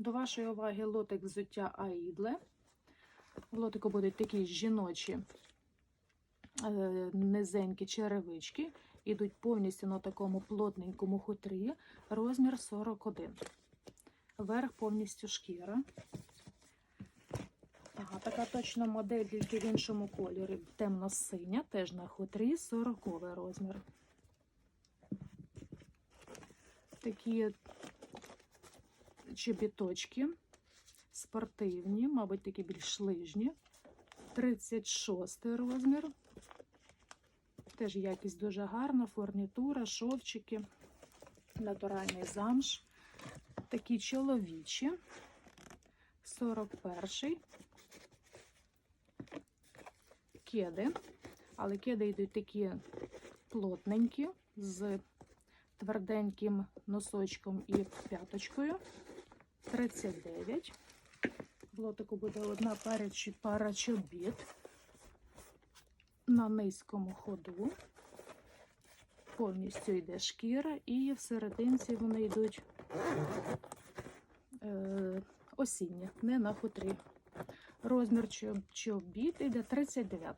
До вашої уваги лотик взуття Аїдле. В лотику будуть такі жіночі е, низенькі черевички. Ідуть повністю на такому плотненькому хутрі. Розмір 41. Верх повністю шкіра. Ага, така точно модель, тільки в іншому кольорі. Темно-синя, теж на хутрі, 40 розмір. Такі чобіточки спортивні, мабуть, такі більш лижні. 36 розмір. Теж якість дуже гарна, фурнітура, шовчики, натуральний замш. Такі чоловічі. 41 кеди. Але кеди йдуть такі плотненькі, з тверденьким носочком і п'яточкою. 39. В лотику буде одна пара, пара чобіт на низькому ходу. Повністю йде шкіра, і в серединці вони йдуть е, осінні, не на хутрі. Розмір чоб- чобіт йде 39.